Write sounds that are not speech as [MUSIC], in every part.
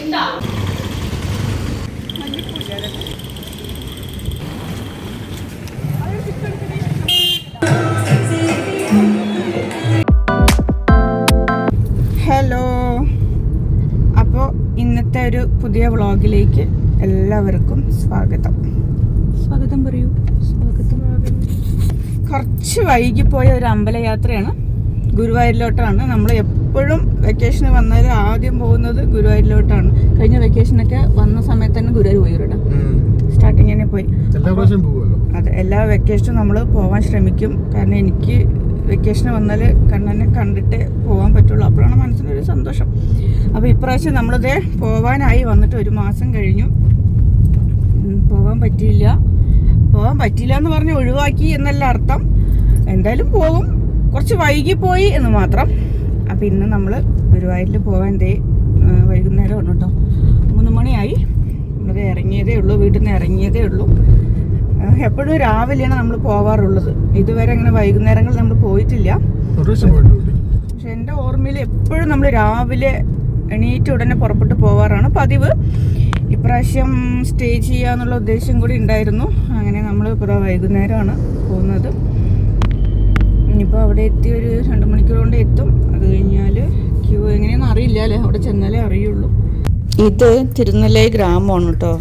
Hello. അപ്പോൾ ഇന്നത്തെ ഒരു പുതിയ വ്ളോഗിലേക്ക് എല്ലാവർക്കും സ്വാഗതം. സ്വാഗതം പറയൂ. സ്വാഗതം. കുറച്ച് വൈകിപ്പോയ ഒരു അമ്പലയാത്രയാണ്. ഗുരുവായൂരിലോട്ടാണ് നമ്മൾ എപ്പോഴും വെക്കേഷന് വന്നാൽ ആദ്യം പോകുന്നത് ഗുരുവായൂരിലോട്ടാണ്. കഴിഞ്ഞ വെക്കേഷനൊക്കെ വന്ന സമയത്ത് തന്നെ ഗുരുവായൂർ പോയി ഇവിടെ സ്റ്റാർട്ടിങ് തന്നെ പോയി. അതെ എല്ലാ വെക്കേഷനും നമ്മൾ പോകാൻ ശ്രമിക്കും. കാരണം എനിക്ക് വെക്കേഷന് വന്നാൽ കണ്ണനെ കണ്ടിട്ട് പോകാൻ പറ്റുള്ളൂ. അപ്പോഴാണ് മനസ്സിനൊരു സന്തോഷം. അപ്പോൾ ഇപ്രാവശ്യം നമ്മളിത് പോകാനായി വന്നിട്ട് ഒരു മാസം കഴിഞ്ഞു. പോകാൻ പറ്റിയില്ല. പോകാൻ പറ്റില്ല എന്ന് പറഞ്ഞ് ഒഴിവാക്കി എന്നല്ല അർത്ഥം. എന്തായാലും പോകും. കുറച്ച് വൈകിപ്പോയി എന്ന് മാത്രം. അപ്പം ഇന്ന് നമ്മൾ ഗുരുവായൂരിൽ പോകാൻ ദേ വൈകുന്നേരമാണ് കേട്ടോ. മൂന്ന് മണിയായി. നമ്മൾ ഇറങ്ങിയതേ ഉള്ളൂ വീട്ടിൽ നിന്ന് ഇറങ്ങിയതേ ഉള്ളൂ. എപ്പോഴും രാവിലെയാണ് നമ്മൾ പോവാറുള്ളത്. ഇതുവരെ അങ്ങനെ വൈകുന്നേരങ്ങളിൽ നമ്മൾ പോയിട്ടില്ല. പക്ഷെ എന്റെ ഓർമ്മയിൽ എപ്പോഴും നമ്മൾ രാവിലെ എണീറ്റ് ഉടനെ പുറപ്പെട്ട് പോവാറാണ് പതിവ്. ഇപ്രാവശ്യം സ്റ്റേ ചെയ്യാന്നുള്ള ഉദ്ദേശം കൂടി ഉണ്ടായിരുന്നു. അങ്ങനെ നമ്മൾ ഇപ്പോൾ വൈകുന്നേരമാണ് പോകുന്നത്. ഇനിയിപ്പോൾ അവിടെ എത്തി ഒരു രണ്ട് മണിക്കൂർ കൊണ്ട് എത്തും. അത് കഴിഞ്ഞാൽ ക്യൂ എങ്ങനെയാണെന്ന് അറിയില്ല അല്ലേ അവിടെ ചെന്നാലേ അറിയുള്ളൂ. ഇത് തിരുനെല്ലൈ ഗ്രാമമാണ് കേട്ടോ.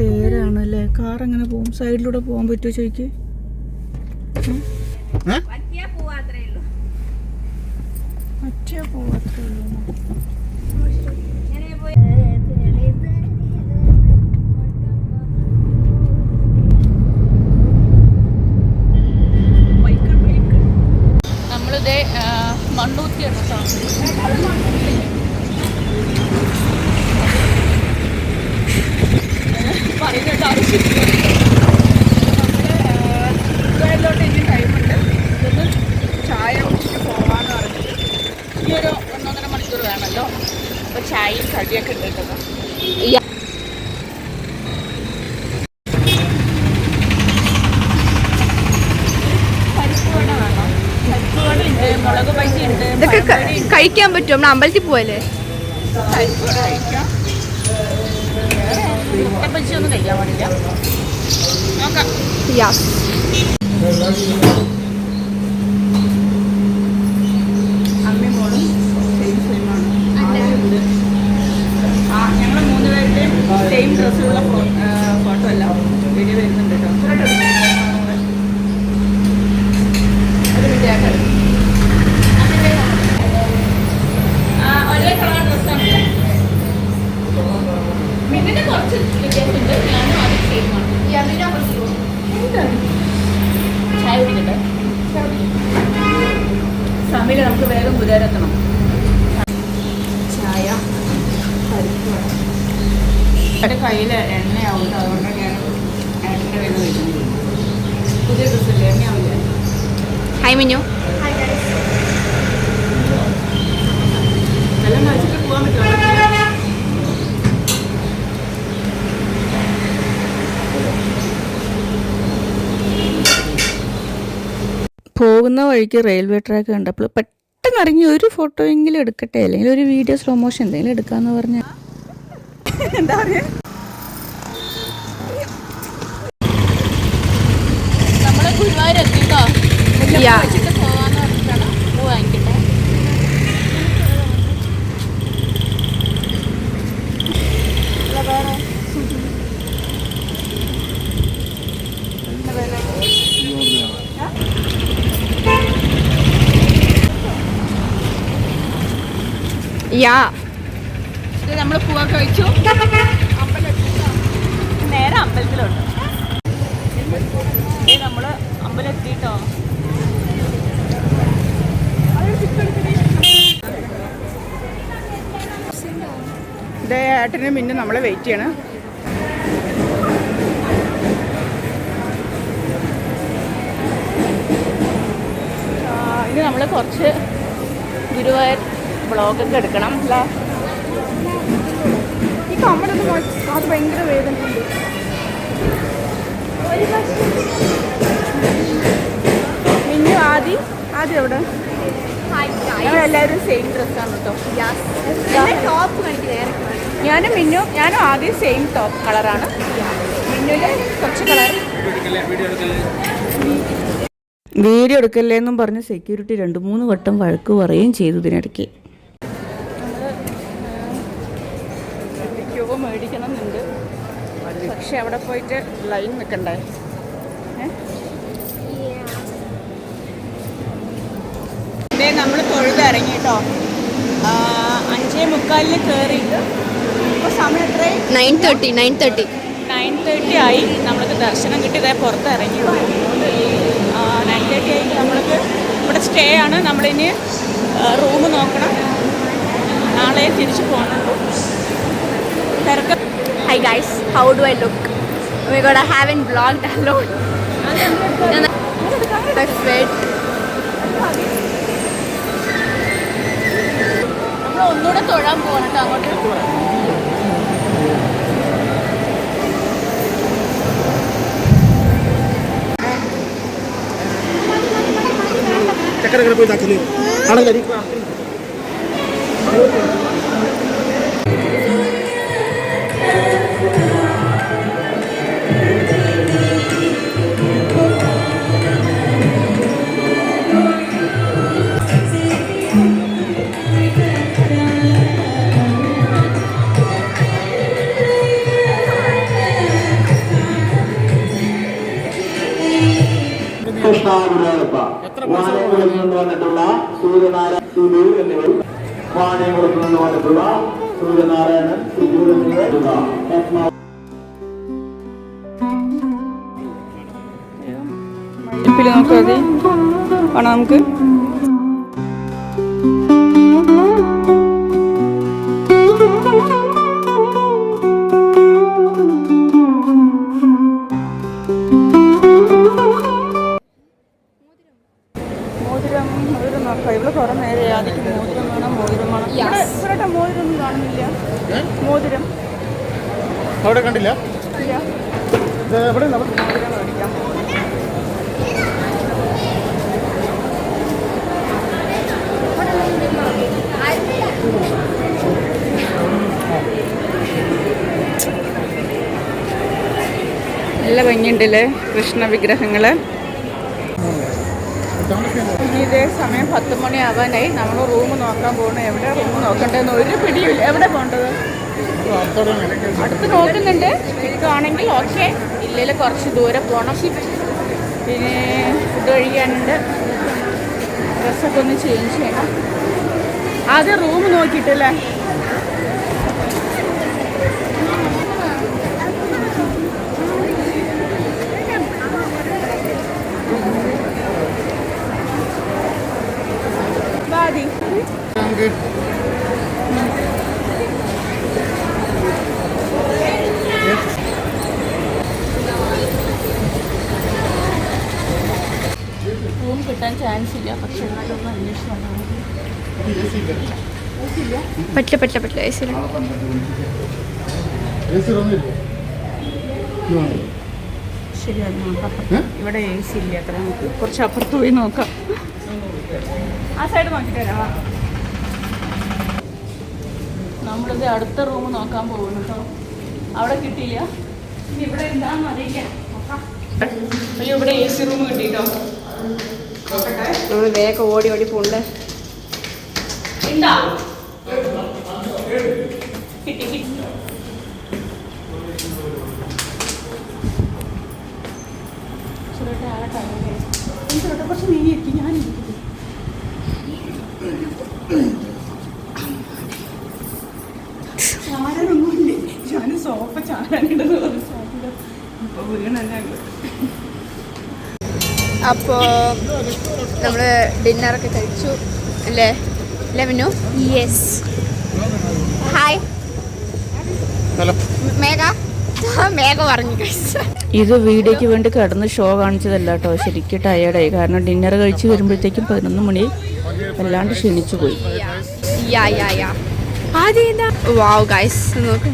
തേരാണ് അല്ലേ കാർ എങ്ങനെ പോകും? സൈഡിലൂടെ പോകാൻ പറ്റുമോ ചോദിക്ക്? ഉള്ളൂ. മറ്റേ പോവാത്രേ ഉള്ളൂ. ഇതൊക്കെ കഴിക്കാൻ പറ്റും നമ്മൾ അമ്പലത്തിൽ പോവല്ലേ? കഴിക്കാൻ പാടില്ല. നോക്കാം യാസ് അമ്മയും മോളും സെയിം സെയിം ആണ് ആളുണ്ട് ആ ഞങ്ങൾ മൂന്ന് പേരുടെയും സെയിം ഡ്രസ്സിലുള്ള ഫോട്ടോ അല്ല വീഡിയോ വരുന്നുണ്ട് കേട്ടോ ഒരു വിദ്യാർത്ഥി ഒരേ കളർ ഡ്രസ്സാണ് മിന്നിന് കുറച്ച് വ്യത്യാസമുണ്ട്. ഞാനും അത് സെയിം ആണ്. ചായ കുടിക്കട്ടെ? സമയം നമുക്ക് വേഗം ഗുരുവായൂരെത്തണം ചായ. എന്റെ കയ്യിൽ എണ്ണയാവും അതുകൊണ്ട് ഞാൻ ഏട്ടന്റെ കയ്യിൽ നിന്ന് കഴിക്കുന്നത് പുതിയ ഡ്രസ്സല്ലേ എണ്ണയാവില്ല? ഹായ് മിഞ്ഞു നല്ല കഴിച്ചിട്ട് പോകാൻ പറ്റുമോ? പോകുന്ന വഴിക്ക് റെയിൽവേ ട്രാക്ക് കണ്ടപ്പോൾ പെട്ടെന്ന് ഇറങ്ങി ഒരു ഫോട്ടോ എങ്കിലും എടുക്കട്ടെ? അല്ലെങ്കിൽ ഒരു വീഡിയോ സ്ലോ മോഷൻ എന്തെങ്കിലും എടുക്കാന്ന് പറഞ്ഞ. എന്താ പറയാ? നമ്മളെ ഗുരുവായൂർ എത്തിട്ടോ Yeah. വെച്ചിട്ട് പോവാന്ന് പറഞ്ഞിട്ടാണ് പൂ വാങ്ങിക്കട്ടെ അല്ല, വേറെ. എന്താ വേറെ? ആ? യാ. നമ്മൾ പൂവൊക്കെ വെച്ചു നേരെ അമ്പലത്തിലുണ്ട് ഇത് നമ്മൾ അമ്പലം എത്തിട്ടോ ഇതേ ഏട്ടന് പിന്നെ നമ്മളെ വെയിറ്റ് ചെയ്യണം. ഇനി നമ്മൾ കുറച്ച് ഗുരുവായൂർ വ്ളോഗൊക്കെ എടുക്കണം അല്ലേ? ഈ കമ്മലൊന്നും അത് ഭയങ്കര വേദനയുണ്ട്. മിന്നു ആദി ആദ്യം എവിടെ? എല്ലാവരും സെയിം ഡ്രസ്സാണ് കേട്ടോ ഞാനും മിന്നു ഞാനും ആദ്യം സെയിം ടോപ്പ് കളറാണ് മിന്നുൽ കുറച്ച് കളർ വീഡിയോ എടുക്കല്ലേ എന്നും പറഞ്ഞ് സെക്യൂരിറ്റി രണ്ട് മൂന്ന് വട്ടം വഴക്ക് പറയുകയും ചെയ്തു ഇതിനിടയ്ക്ക്. പക്ഷെ അവിടെ പോയിട്ട് ലൈൻ നിൽക്കണ്ടേ? ഇതേ നമ്മൾ തൊഴുത് ഇറങ്ങി കേട്ടോ അഞ്ചേ മുക്കാലിന് കയറിയിട്ട് ഇപ്പോൾ സമയം എത്ര nine thirty nine thirty nine thirty ആയി. നമ്മൾക്ക് ദർശനം കിട്ടി. ഇതേ പുറത്ത് ഇറങ്ങി. നയൻ തേർട്ടി ആയി നമ്മൾക്ക് ഇവിടെ സ്റ്റേ ആണ്. നമ്മളിനി റൂം നോക്കണം. നാളെ തിരിച്ചു പോകണം തിരക്ക്. Hi guys, how do I look? Oh my god, I haven't vlogged alone. I sweat. ഒന്നുകൂടെ തൊഴാൻ പോകണം കേട്ടോ അങ്ങോട്ട് ചക്കരക്കര പോയി താക്കുന്നു അവിടെ സൂര്യനാരായണൻ സുലൂർ എന്നിവർ വാണിയംകുളത്ത് നിന്ന് വന്നിട്ടുള്ള സൂര്യനാരായണൻ സുലൂർ എന്നിവർ പത്മ ിൽ നോക്കാതെ വേണം നമുക്ക്? നോക്കാം ഇവിടെ കുറെ നേരെ ആദ്യം മോതിരം വേണം മോതിരം വേണം. ഇവിടെ ഇവിടെ കാണുന്നില്ല. മോതിരം. അവിടെ കണ്ടില്ല? മോതിരം മേടിക്കാം. നല്ല ഭംഗിയുണ്ടല്ലേ? കൃഷ്ണ വിഗ്രഹങ്ങൾ. ഇതേ സമയം പത്ത് മണി ആവാനായി. നമ്മൾ റൂം നോക്കാൻ പോകണം എവിടെ റൂം നോക്കണ്ടെന്ന് ഒരു പിടിയില്ല എവിടെ പോകേണ്ടത് അടുത്ത് നോക്കുന്നുണ്ട്. കിട്ടുവാണെങ്കിൽ ഓക്കെ. ഇല്ലെങ്കിൽ കുറച്ച് ദൂരെ പോകണം പിന്നെ ഫുഡ് കഴിക്കാനുണ്ട്. ഡ്രസ്സൊക്കെ ഒന്ന് ചേഞ്ച് ചെയ്യണം. ആദ്യം റൂം നോക്കിയിട്ടല്ലേ? നമുക്ക് റൂം കിട്ടാൻ ചാൻസ് ഇല്ല. പക്ഷെ എന്നാലും ഒന്ന് അന്വേഷിച്ച് വന്നാൽ പറ്റില്ല പറ്റില്ല പറ്റില്ല. എ സി ഒന്നുമില്ലേ ശരി അത് നോക്കാം? ഇവിടെ എ സി ഇല്ല. അത്ര നമുക്ക് കുറച്ച് അപ്പുറത്ത് പോയി നോക്കാം. ആ സൈഡ് നോക്കിട്ട് വരാം. നമ്മളിത് അടുത്ത റൂം നോക്കാൻ പോകുന്നു കേട്ടോ അവിടെ കിട്ടിയില്ല. ഇനി ഇവിടെ എന്താണെന്ന് അറിയില്ല നോക്കാം. അയ്യോ ഇവിടെ എ സി റൂം കിട്ടിട്ടോ നമ്മൾ വേഗം ഓടി ഓടി പോണ്ട്? ഞാനിരിക്കുന്നു കുറച്ച് നീ ഇരിക്കും അപ്പോൾ നമ്മൾ ഡിന്നറൊക്കെ കഴിച്ചു അല്ലേ? ലെവനു Minnu? Yes hi hello. Megha? [LAUGHS] Megha പറഞ്ഞു ഇത് വീഡിയോയ്ക്ക് വേണ്ടി കിടന്ന് ഷോ കാണിച്ചതല്ല കേട്ടോ. ശരിക്കും ടയേർഡായി കാരണം ഡിന്നർ കഴിച്ച് വരുമ്പോഴത്തേക്കും പതിനൊന്ന് മണി വല്ലാണ്ട് ക്ഷണിച്ചു പോയി. വാവ് ഗൈസ് നോക്ക്.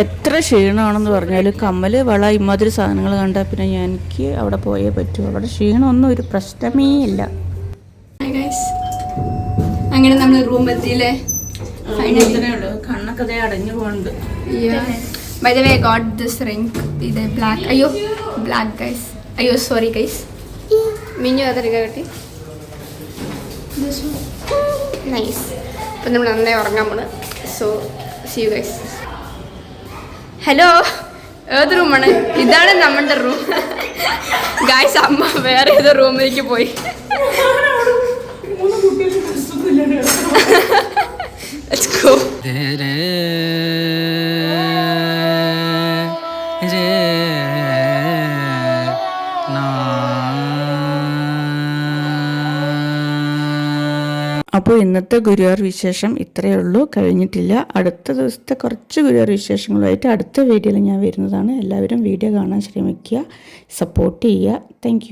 എത്ര ക്ഷീണമാണെന്ന് പറഞ്ഞാലും കമ്മൽ വള ഇമാതിരി സാധനങ്ങൾ കണ്ടാൽ പിന്നെ ഞാൻ എനിക്ക് അവിടെ പോയേ പറ്റൂ. അവിടെ ക്ഷീണമൊന്നും ഒരു പ്രശ്നമേ ഇല്ല. Hi guys. അങ്ങനെ നമ്മൾ റൂം എത്തിയില്ലേ ഇത്രയേ ഉള്ളൂ. കണ്ണൊക്കെ അടഞ്ഞു പോകുന്നുണ്ട് by the way got this ring ഇത് ബ്ലാക്ക് അയ്യോ ബ്ലാക്ക് ഗൈസ് അയ്യോ സോറി ഗൈസ് മിഞ്ഞു അതെടുക്കാൻ കിട്ടി? നൈസ് അപ്പം നമ്മൾ നന്നായി ഉറങ്ങാൻ പോണ്. So see you guys hello ഏത് റൂമാണ്? ഇതാണ് നമ്മളുടെ റൂം. ഗായ്സ് അമ്മ വേറെ ഏതോ റൂമിലേക്ക് പോയി. Let's go. അപ്പോൾ ഇന്നത്തെ ഗുരുവാർ വിശേഷം ഇത്രയേ ഉള്ളൂ. കഴിഞ്ഞിട്ടില്ല. അടുത്ത ദിവസത്തെ കുറച്ച് ഗുരുവാർ വിശേഷങ്ങളുമായിട്ട് അടുത്ത വീഡിയോയിൽ ഞാൻ വരുന്നതാണ്. എല്ലാവരും വീഡിയോ കാണാൻ ശ്രമിക്കുക. സപ്പോർട്ട് ചെയ്യുക. താങ്ക്